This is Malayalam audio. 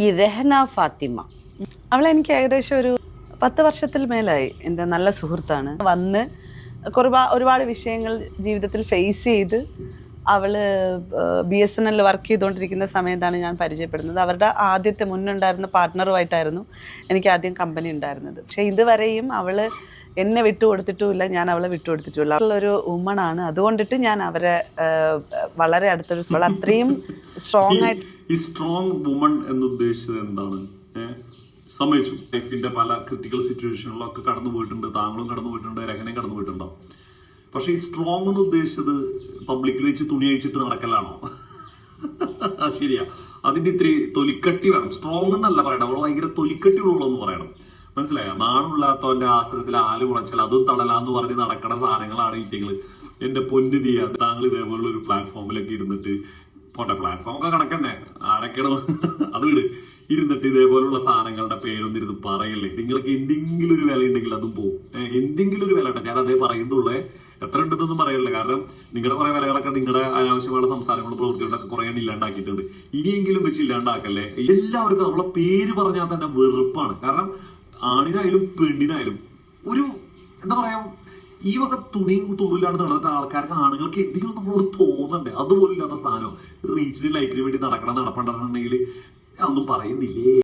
ഈ രഹന ഫാത്തിമ. അവൾ എനിക്ക് ഏകദേശം ഒരു പത്ത് വർഷത്തിൽ മേലായി എന്റെ നല്ല സുഹൃത്താണ്. വന്ന് കുറവാ ഒരുപാട് വിഷയങ്ങൾ ജീവിതത്തിൽ ഫേസ് ചെയ്ത് അവൾ B S N L work ചെയ്തുകൊണ്ടിരിക്കുന്ന സമയത്താണ് ഞാൻ പരിചയപ്പെടുന്നത്. അവരുടെ ആദ്യത്തെ മുന്നുണ്ടായിരുന്ന പാർട്ട്ണറുമായിട്ടായിരുന്നു എനിക്ക് ആദ്യം കമ്പനി ഉണ്ടായിരുന്നത്. പക്ഷേ ഇതുവരെയും അവൾ എന്നെ വിട്ടുകൊടുത്തിട്ടുമില്ല ഞാൻ അവളെ വിട്ടുകൊടുത്തിട്ടുമില്ല. അവളൊരു ഉമ്മണാണ് അതുകൊണ്ടിട്ട് ഞാൻ അവരെ വളരെ അടുത്തൊരു അത്രയും സ്ട്രോങ് ആയിട്ട് ഈ സ്ട്രോങ് വുമൺ എന്ന് ഉദ്ദേശിച്ചത് എന്താണ് സമ്മതിച്ചു. ലൈഫിന്റെ പല ക്രിട്ടിക്കൽ സിറ്റുവേഷനിലൊക്കെ കടന്നു പോയിട്ടുണ്ട്. താങ്കളും കടന്നു പോയിട്ടുണ്ട്. രഹനയും കടന്നു പോയിട്ടുണ്ടാവും പക്ഷെ ഈ സ്ട്രോങ് എന്ന് ഉദ്ദേശിച്ചത് പബ്ലിക്കിൽ വെച്ച് തുണി അഴിച്ചിട്ട് നടക്കലാണോ? ശരിയാ. അതിന്റെ ഇത്തിരി തൊലിക്കട്ടി വേണം. സ്ട്രോങ് എന്നല്ല പറയണം. അവൾ ഭയങ്കര തൊലിക്കട്ടി ഉള്ളതെന്ന് പറയണം. മനസ്സിലായോ? നാണുള്ളാത്തവന്റെ ആശ്രയത്തിൽ ആൽ മുളച്ചാൽ അതും തളലാന്ന് പറഞ്ഞ് നടക്കണ സാധനങ്ങളാണ് ഇല്ലെങ്കിൽ എന്റെ പൊന്നു തീയ താങ്കൾ ഇതേപോലുള്ള ഒരു പ്ലാറ്റ്ഫോമിലൊക്കെ ഇരുന്നിട്ട് പോട്ടെ പ്ലാറ്റ്ഫോം ഒക്കെ കണക്കന്നെ. ആരൊക്കെയാണ്? അത് വിട്. ഇരുന്നിട്ട് ഇതേപോലുള്ള സാധനങ്ങളുടെ പേരൊന്നും ഇരുന്ന് പറയല്ലേ. നിങ്ങൾക്ക് എന്തെങ്കിലും ഒരു വില ഉണ്ടെങ്കിൽ അതും പോകും എന്തെങ്കിലും ഒരു വില ഉണ്ടോ ഞാൻ അതേ പറയുന്നുള്ളേ. എത്ര ഉണ്ടെന്നൊന്നും പറയല്ലേ. കാരണം നിങ്ങളുടെ കുറെ വിലകളൊക്കെ നിങ്ങളുടെ അനാവശ്യമായ സംസാരങ്ങളും പ്രവൃത്തികളൊക്കെ കുറെ ഇല്ലാണ്ടാക്കിയിട്ടുണ്ട്. ഇനിയെങ്കിലും വെച്ച് ഇല്ലാണ്ടാക്കല്ലേ. എല്ലാവർക്കും നമ്മളെ പേര് പറഞ്ഞാൽ തന്നെ വെറുപ്പാണ്. കാരണം ആണിനായാലും പെണ്ണിനായാലും ഒരു എന്താ പറയാ ഈ വക തുണിയും തൊഴിലാണ് നടന്ന ആൾക്കാർക്ക് ആണുങ്ങൾക്ക് എന്തെങ്കിലും നമ്മളോട് തോന്നണ്ടേ? അതുപോലില്ലാത്ത സ്ഥാനം റീച്ചിന് ലൈക്കിന് വേണ്ടി നടക്കണം നടപ്പണ്ടെന്നുണ്ടെങ്കിൽ അതൊന്നും പറയുന്നില്ലേ?